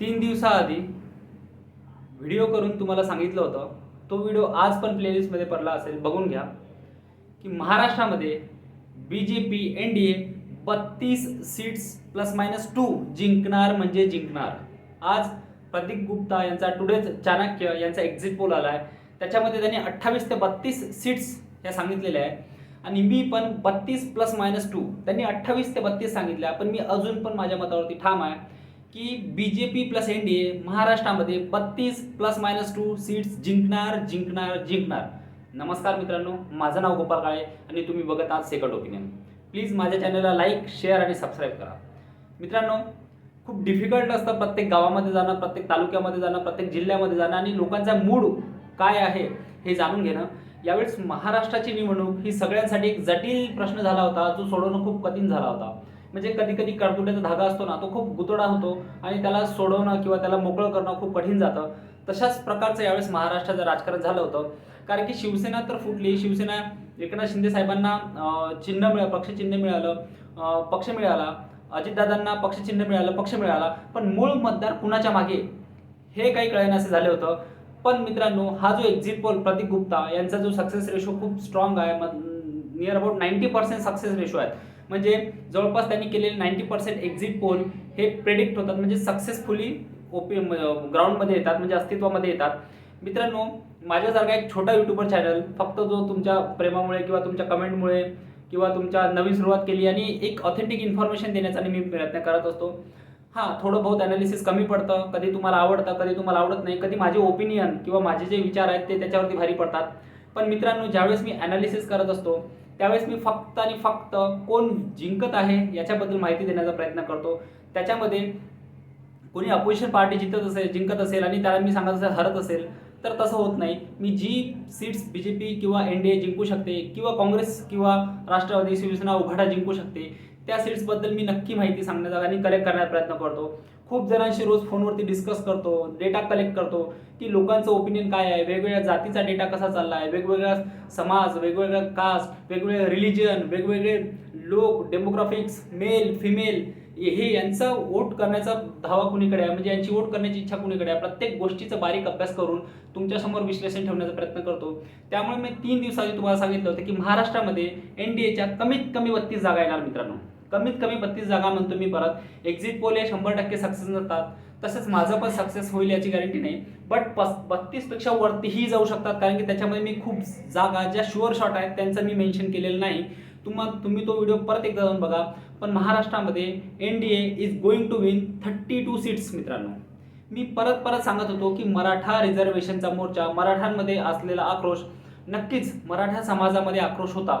तीन दिवसाआधी व्हिडिओ करून तुम्हाला सांगितलं होतं. तो व्हिडिओ आज पण प्लेलिस्टमध्ये पडला असेल बघून घ्या. की महाराष्ट्रामध्ये B J P N D ए बत्तीस सीट्स प्लस मायनस टू जिंकणार म्हणजे जिंकणार. आज प्रतीक गुप्ता यांचा टुडे चाणक्य यांचा एक्झिट पोल आला आहे त्याच्यामध्ये त्यांनी अठ्ठावीस ते बत्तीस सीट्स ह्या सांगितलेल्या आहे आणि मी पण बत्तीस प्लस मायनस टू त्यांनी अठ्ठावीस ते बत्तीस सांगितल्या पण मी अजून पण माझ्या मतावरती ठाम आहे. की B J P plus N D A महाराष्ट्रामध्ये बत्तीस प्लस मायनस टू सीट्स जिंकणार जिंकणार जिंकणार. नमस्कार मित्रांनो माझं नाव गोपाल काळे आणि तुम्ही बघत आहात सेकंड ओपिनियन प्लीज माझ्या चॅनलला लाईक शेअर आणि सबस्क्राईब करा. मित्रांनो खूप डिफिकल्ट असतं प्रत्येक गावामध्ये जाणं प्रत्येक तालुक्यामध्ये जाणं प्रत्येक जिल्ह्यामध्ये जाणं आणि लोकांचा मूड काय आहे हे जाणून घेणं. यावेळेस महाराष्ट्राची निवडणूक ही सगळ्यांसाठी एक जटिल प्रश्न झाला होता जो सोडवणं खूप कठीण झाला होता. म्हणजे कधी कधी कडकुट्याचा धागा असतो ना तो खूप गुतोडा होतो आणि त्याला सोडवणं किंवा त्याला मोकळं करणं खूप कठीण जातं. तशाच प्रकारचं यावेळेस महाराष्ट्राचं राजकारण झालं होतं. कारण की शिवसेना तर फुटली शिवसेना एकनाथ शिंदे साहेबांना चिन्ह मिळा पक्षचिन्ह मिळालं पक्ष मिळाला अजितदादांना पक्षचिन्ह मिळालं पक्ष मिळाला पण मूळ मतदार कुणाच्या मागे? हे काही कळेनासे झाले होतं. पण मित्रांनो हा जो एक्झिट पोल प्रतीक गुप्ता यांचा जो सक्सेस रेशो खूप स्ट्रॉंग आहे near about ninety percent success ratio आहे म्हणजे जवळपास त्यांनी केलेले नाईन्टी पर्सेंट एक्झिट पोल हे प्रेडिक्ट होतात. म्हणजे सक्सेसफुली ओपी ग्राउंडमध्ये येतात म्हणजे अस्तित्वामध्ये येतात. मित्रांनो माझ्यासारखा एक छोटा युट्यूबर चॅनल फक्त जो तुमच्या प्रेमामुळे किंवा तुमच्या कमेंटमुळे किंवा तुमच्या नवीन सुरुवात केली आणि एक ऑथेंटिक इन्फॉर्मेशन देण्याचा मी प्रयत्न करत असतो. हां थोडं बहुत ॲनालिसिस कमी पडतं. कधी तुम्हाला आवडतं कधी तुम्हाला आवडत नाही. कधी माझे ओपिनियन किंवा माझे जे विचार आहेत ते त्याच्यावरती भारी पडतात. पण मित्रांनो ज्यावेळेस मी ॲनालिसिस करत असतो त्यावेळेस मी फक्त आणि फक्त कोण जिंकत आहे याच्याबद्दल माहिती देण्याचा प्रयत्न करतो. त्याच्यामध्ये कोणी अपोजिशन पार्टी जिंकत असेल जिंकत असेल आणि त्याला मी सांगत असेल हरत असेल तर तसं होत नाही. मी जी सीट्स बी जे पी किंवा एन डी ए जिंकू शकते किंवा काँग्रेस किंवा राष्ट्रवादी शिवसेना उघाडा जिंकू शकते त्या सीट्सबद्दल मी नक्की माहिती सांगण्याचा आणि कलेक्ट करण्याचा प्रयत्न करतो. खूप जणांशी रोज फोनवरती डिस्कस करतो डेटा कलेक्ट करतो की लोकांचं ओपिनियन काय आहे? वेगवेगळ्या जातीचा डेटा कसा चालला आहे वेगवेगळा समाज वेगवेगळ्या कास्ट वेगवेगळे रिलिजन वेगवेगळे लोक डेमोग्राफिक्स मेल फिमेल हे यांचा वोट करण्याचा धावा कुणीकडे आहे? म्हणजे यांची वोट करण्याची इच्छा कुणीकडे आहे? प्रत्येक गोष्टीचा बारीक अभ्यास करून तुमच्यासमोर विश्लेषण ठेवण्याचा प्रयत्न करतो. त्यामुळे मी तीन दिवसाआधी तुम्हाला सांगितलं होतं की महाराष्ट्रामध्ये एन डी एच्या कमीत कमी बत्तीस जागा येणार मित्रांनो. कमीत कमी बत्तीस जागा म्हणतो मी परत. एक्झिट पोल हे शंभर टक्के सक्सेस नसतात. तसंच माझं पण सक्सेस होईल याची गॅरंटी नाही. बट पस बत्तीसपेक्षा वरतीही जाऊ शकतात. कारण की त्याच्यामध्ये मी खूप जागा ज्या शुअर शॉट आहेत त्यांचं मी मेन्शन केलेलं नाही. तुम्हा तुम्ही तो व्हिडिओ परत एकदा जाऊन बघा. पण महाराष्ट्रामध्ये N D A is going to win thirty two seats मित्रांनो. मी परत परत सांगत होतो की मराठा रिझर्वेशनचा मोर्चा मराठ्यांमध्ये असलेला आक्रोश नक्कीच मराठा समाजामध्ये आक्रोश होता.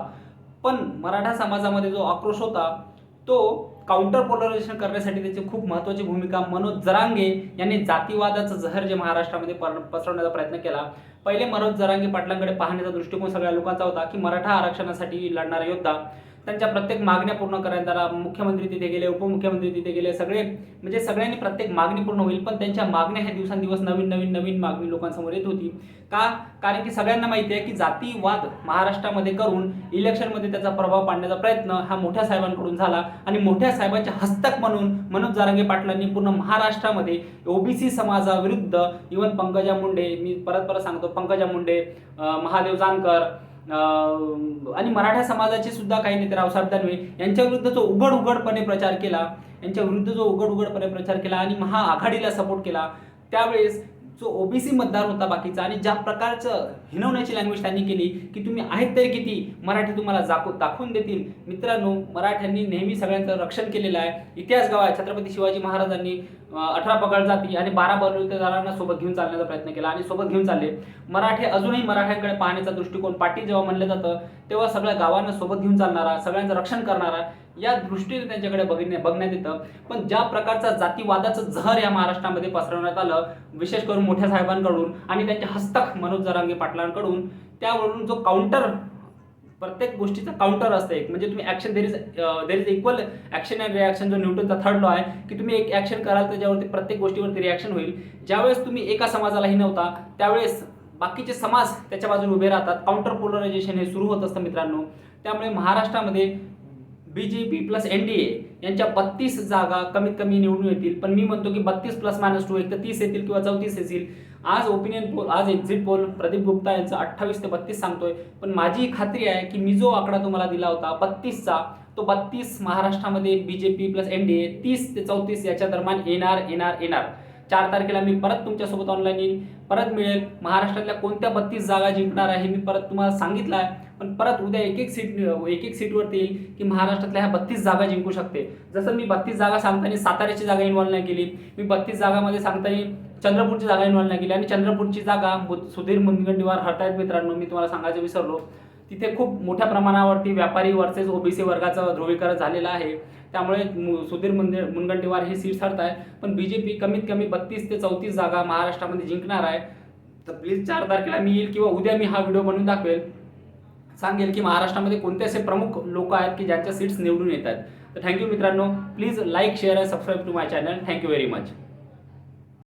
पण मराठा समाजामध्ये जो आक्रोश होता तो काउंटर पोलरायझेशन करण्यासाठी त्याची खूप महत्त्वाची भूमिका मनोज जरांगे यांनी जातीवादाचं जहर जे महाराष्ट्रामध्ये पर- पसरवण्याचा प्रयत्न केला. पहिले मनोज जरांगे पाटलांकडे पाहण्याचा दृष्टिकोन सगळ्या लोकांचा होता की मराठा आरक्षणासाठी लढणारा योद्धा. त्यांच्या प्रत्येक मागण्या पूर्ण करण्यात मुख्यमंत्री तिथे गेले उपमुख्यमंत्री तिथे गेले सगळे म्हणजे सगळ्यांनी प्रत्येक मागणी पूर्ण होईल पण त्यांच्या मागण्या ह्या दिवसांदिवस नवीन नवीन नवीन मागणी लोकांसमोर येत होती. का? कारण की सगळ्यांना माहिती आहे की जातीवाद महाराष्ट्रामध्ये करून इलेक्शनमध्ये त्याचा प्रभाव पाडण्याचा प्रयत्न हा मोठ्या साहेबांकडून झाला आणि मोठ्या साहेबांचे हस्तक म्हणून मनोज जारंगे पाटलांनी पूर्ण महाराष्ट्रामध्ये ओबीसी समाजाविरुद्ध इवन पंकजा मुंडे मी परत परत सांगतो पंकजा मुंडे महादेव जानकर आणि मराठा समाजाचे सुद्धा काही नेते रावसाहेब दानवे यांच्या विरुद्ध जो उघड उघडपणे प्रचार केला. यांच्या विरुद्ध जो उघड उघडपणे प्रचार केला आणि महाआघाडीला सपोर्ट केला. त्यावेळेस जो ओबीसी मतदार होता बाकीचा आणि ज्या प्रकारचं हिनवण्याची लँग्वेज त्यांनी केली की तुम्ही आहेत तरी किती मराठी तुम्हाला जाको दाखवून देतील. मित्रांनो मराठ्यांनी नेहमी सगळ्यांचं रक्षण केलेलं आहे. इतिहास गाव आहे. छत्रपती शिवाजी महाराजांनी अठरा पगड जाती आणि बारा बलुतेदारांना सोबत घेऊन चालण्याचा प्रयत्न केला आणि सोबत घेऊन चालले. मराठी अजूनही मराठ्यांकडे पाहण्याचा दृष्टिकोन पाटी जेव्हा म्हणलं जातं तेव्हा सगळ्या गावांना सोबत घेऊन चालणारा सगळ्यांचं रक्षण करणारा या दृष्टीने त्यांच्याकडे बघण्या बघण्यात येतं. पण ज्या प्रकारचा जातीवादाचं जहर या महाराष्ट्रामध्ये पसरवण्यात आलं विशेष करून मोठ्या साहेबांकडून आणि त्यांचे हस्तक मनोज जरांगे पाटलांकडून त्यावरून जो काउंटर प्रत्येक गोष्टीचा काउंटर असतं एक. म्हणजे तुम्ही action there is there is equal action and reaction जो न्यूटनचा थर्ड लॉ आहे की तुम्ही एक ॲक्शन कराल त्याच्यावरती प्रत्येक गोष्टीवरती रिॲक्शन होईल. ज्यावेळेस तुम्ही एका समाजालाही नव्हता त्यावेळेस बाकीचे समाज त्याच्या बाजूने उभे राहतात. काउंटर पोलरायझेशन हे सुरू होत असतं मित्रांनो. त्यामुळे महाराष्ट्रामध्ये B J P plus N D A यांच्या बत्तीस जागा कमीत कमी निवडून येतील. पण मी म्हणतो की बत्तीस प्लस मायनस टू एक तर तीस येतील किंवा चौतीस येतील. आज ओपिनियन पोल आज एक्झिट पोल प्रदीप गुप्ता यांचा अठ्ठावीस ते बत्तीस सांगतोय. पण माझी खात्री आहे की मी जो आकडा तुम्हाला दिला होता बत्तीसचा तो बत्तीस महाराष्ट्रामध्ये B J P plus N D A तीस ते चौतीस याच्या दरम्यान येणार येणार येणार. चार तारखेला मी परत तुमच्यासोबत ऑनलाईन येईल परत मिळेल. महाराष्ट्रातल्या कोणत्या बत्तीस जागा जिंकणार आहे मी परत तुम्हाला सांगितलं आहे. पण परत उद्या एक एक सीट एक एक सीटवरती येईल की महाराष्ट्रातल्या ह्या बत्तीस जागा जिंकू शकते. जसं मी बत्तीस जागा सांगताना साताऱ्याची जागा इन्व्हॉल्व नाही केली मी बत्तीस जागामध्ये सांगताना चंद्रपूरची जागा इन्व्हॉल्व नाही केली आणि चंद्रपूरची जागा सुधीर मुनगंटीवार हरतायत मित्रांनो मी तुम्हाला सांगायचं विसरलो. तिथे खूप मोठ्या प्रमाणावरती व्यापारी वर्सेस ओबीसी वर्गाचं ध्रुवीकरण झालेलं आहे. त्यामुळे मु- सुधीर मुंदे मुनगंटीवार हे सीट हरत आहे पण बी जे पी कमीत कमी बत्तीस ते चौतीस जागा महाराष्ट्रामध्ये जिंकणार आहे. तर प्लीज चार तारखेला मी येईल किंवा उद्या मी हा व्हिडिओ बनवून दाखवेल. सांगेल की महाराष्ट्रामध्ये कोणते असे प्रमुख लोक आहेत की ज्यांच्या सीट्स निवडून येतात तर थँक्यू मित्रांनो. Please like share and subscribe to my channel thank you very much